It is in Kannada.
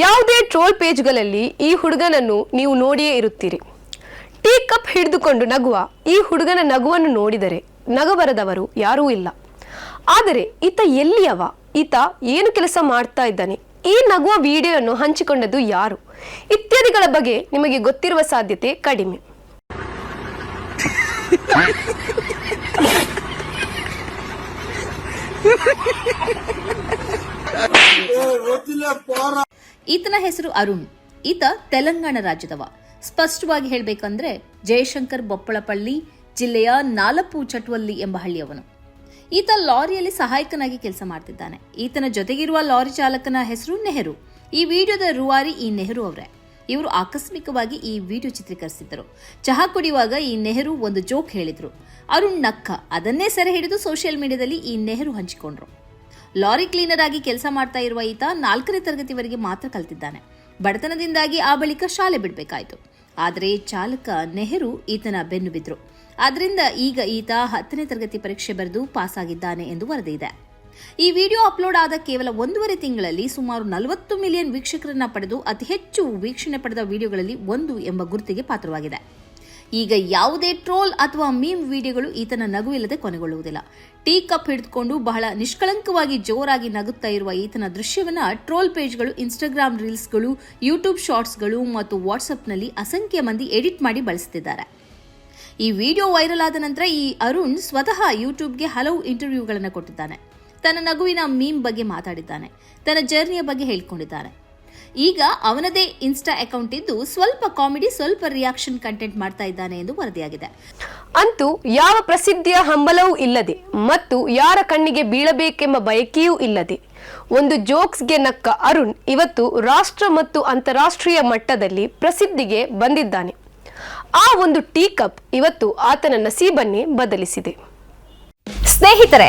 ಯಾವುದೇ ಟ್ರೋಲ್ ಪೇಜ್ಗಳಲ್ಲಿ ಈ ಹುಡುಗನನ್ನು ನೀವು ನೋಡಿಯೇ ಇರುತ್ತೀರಿ. ಟೀ ಕಪ್ ಹಿಡಿದುಕೊಂಡು ನಗುವ ಈ ಹುಡುಗನ ನಗುವನ್ನು ನೋಡಿದರೆ ನಗಬರದವರು ಯಾರೂ ಇಲ್ಲ. ಆದರೆ ಈತ ಎಲ್ಲಿಯವ? ಈತ ಏನು ಕೆಲಸ ಮಾಡ್ತಾ ಇದ್ದಾನೆ? ಈ ನಗುವ ವಿಡಿಯೋವನ್ನು ಹಂಚಿಕೊಂಡದ್ದು ಯಾರು? ಇತ್ಯಾದಿಗಳ ಬಗ್ಗೆ ನಿಮಗೆ ಗೊತ್ತಿರುವ ಸಾಧ್ಯತೆ ಕಡಿಮೆ. ಈತನ ಹೆಸರು ಅರುಣ್. ಈತ ತೆಲಂಗಾಣ ರಾಜ್ಯದವ. ಸ್ಪಷ್ಟವಾಗಿ ಹೇಳಬೇಕಂದ್ರೆ ಜಯಶಂಕರ್ ಬೊಪ್ಪಳಪಳ್ಳಿ ಜಿಲ್ಲೆಯ ನಾಲಪು ಚಟ್ವಲ್ಲಿ ಎಂಬ ಹಳ್ಳಿಯವನು. ಈತ ಲಾರಿಯಲ್ಲಿ ಸಹಾಯಕನಾಗಿ ಕೆಲಸ ಮಾಡ್ತಿದ್ದಾನೆ. ಈತನ ಜೊತೆಗಿರುವ ಲಾರಿ ಚಾಲಕನ ಹೆಸರು ನೆಹರು. ಈ ವಿಡಿಯೋದ ರೂವಾರಿ ಈ ನೆಹರು ಅವರೇ. ಇವರು ಆಕಸ್ಮಿಕವಾಗಿ ಈ ವಿಡಿಯೋ ಚಿತ್ರೀಕರಿಸಿದ್ದರು ಚಹಾ ಕುಡಿಯುವಾಗ ಈ ನೆಹರು ಒಂದು ಜೋಕ್ ಹೇಳಿದ್ರು. ಅರುಣ್ ನಕ್ಕ, ಅದನ್ನೇ ಸೆರೆ ಹಿಡಿದು ಸೋಷಿಯಲ್ ಮೀಡಿಯಾದಲ್ಲಿ ಈ ನೆಹರು ಹಂಚಿಕೊಂಡ್ರು. ಲಾರಿ ಕ್ಲೀನರ್ ಆಗಿ ಕೆಲಸ ಮಾಡ್ತಾ ಇರುವ ಈತ ನಾಲ್ಕನೇ ತರಗತಿವರೆಗೆ ಮಾತ್ರ ಕಲ್ತಿದ್ದಾನೆ. ಬಡತನದಿಂದಾಗಿ ಆ ಬಳಿಕ ಶಾಲೆ ಬಿಡಬೇಕಾಯಿತು. ಆದರೆ ಚಾಲಕ ನೆಹರು ಈತನ ಬೆನ್ನು ಬಿದ್ರು. ಆದ್ರಿಂದ ಈಗ ಈತ ಹತ್ತನೇ ತರಗತಿ ಪರೀಕ್ಷೆ ಬರೆದು ಪಾಸ್ ಆಗಿದ್ದಾನೆ ಎಂದು ವರದಿ ಇದೆ. ಈ ವಿಡಿಯೋ ಅಪ್ಲೋಡ್ ಆದ ಕೇವಲ ಒಂದೂವರೆ ತಿಂಗಳಲ್ಲಿ ಸುಮಾರು ನಲವತ್ತು ಮಿಲಿಯನ್ ವೀಕ್ಷಕರನ್ನ ಪಡೆದು ಅತಿ ಹೆಚ್ಚು ವೀಕ್ಷಣೆ ಪಡೆದ ವಿಡಿಯೋಗಳಲ್ಲಿ ಒಂದು ಎಂಬ ಗುರುತಿಗೆ ಪಾತ್ರವಾಗಿದೆ. ಈಗ ಯಾವುದೇ ಟ್ರೋಲ್ ಅಥವಾ ಮೀಮ್ ವಿಡಿಯೋಗಳು ಈತನ ನಗುವಿಲ್ಲದೆ ಕೊನೆಗೊಳ್ಳುವುದಿಲ್ಲ. ಟೀ ಕಪ್ ಹಿಡಿದುಕೊಂಡು ಬಹಳ ನಿಷ್ಕಳಂಕವಾಗಿ ಜೋರಾಗಿ ನಗುತ್ತಾ ಇರುವ ಈತನ ದೃಶ್ಯವನ್ನ ಟ್ರೋಲ್ ಪೇಜ್ಗಳು, ಇನ್ಸ್ಟಾಗ್ರಾಮ್ ರೀಲ್ಸ್ಗಳು, ಯೂಟ್ಯೂಬ್ ಶಾರ್ಟ್ಸ್ಗಳು ಮತ್ತು ವಾಟ್ಸಪ್ನಲ್ಲಿ ಅಸಂಖ್ಯ ಮಂದಿ ಎಡಿಟ್ ಮಾಡಿ ಬಳಸುತ್ತಿದ್ದಾರೆ. ಈ ವಿಡಿಯೋ ವೈರಲ್ ಆದ ನಂತರ ಈ ಅರುಣ್ ಸ್ವತಃ ಯೂಟ್ಯೂಬ್ಗೆ ಹಲವು ಇಂಟರ್ವ್ಯೂಗಳನ್ನು ಕೊಟ್ಟಿದ್ದಾನೆ. ತನ್ನ ನಗುವಿನ ಮೀಮ್ ಬಗ್ಗೆ ಮಾತಾಡಿದ್ದಾನೆ. ತನ್ನ ಜರ್ನಿಯ ಬಗ್ಗೆ ಹೇಳ್ಕೊಂಡಿದ್ದಾನೆ. ಈಗ ಅವನದೇ ಇನ್ಸ್ಟಾ ಅಕೌಂಟ್ ಇದ್ದು ಸ್ವಲ್ಪ ಕಾಮಿಡಿ ಸ್ವಲ್ಪ ರಿಯಾಕ್ಷನ್ ಕಂಟೆಂಟ್ ಮಾಡ್ತಾ ಇದ್ದಾನೆ ಎಂದು ವರದಿಯಾಗಿದೆ. ಅಂತೂ ಯಾವ ಪ್ರಸಿದ್ಧಿಯ ಹಂಬಲವೂ ಇಲ್ಲದೆ ಮತ್ತು ಯಾರ ಕಣ್ಣಿಗೆ ಬೀಳಬೇಕೆಂಬ ಬಯಕೆಯೂ ಇಲ್ಲದೆ ಒಂದು ಜೋಕ್ಸ್ಗೆ ನಕ್ಕ ಅರುಣ್ ಇವತ್ತು ರಾಷ್ಟ್ರ ಮತ್ತು ಅಂತಾರಾಷ್ಟ್ರೀಯ ಮಟ್ಟದಲ್ಲಿ ಪ್ರಸಿದ್ಧಿಗೆ ಬಂದಿದ್ದಾನೆ. ಆ ಒಂದು ಟೀ ಕಪ್ ಇವತ್ತು ಆತನ ನಸೀಬನ್ನೇ ಬದಲಿಸಿದೆ. ಸ್ನೇಹಿತರೆ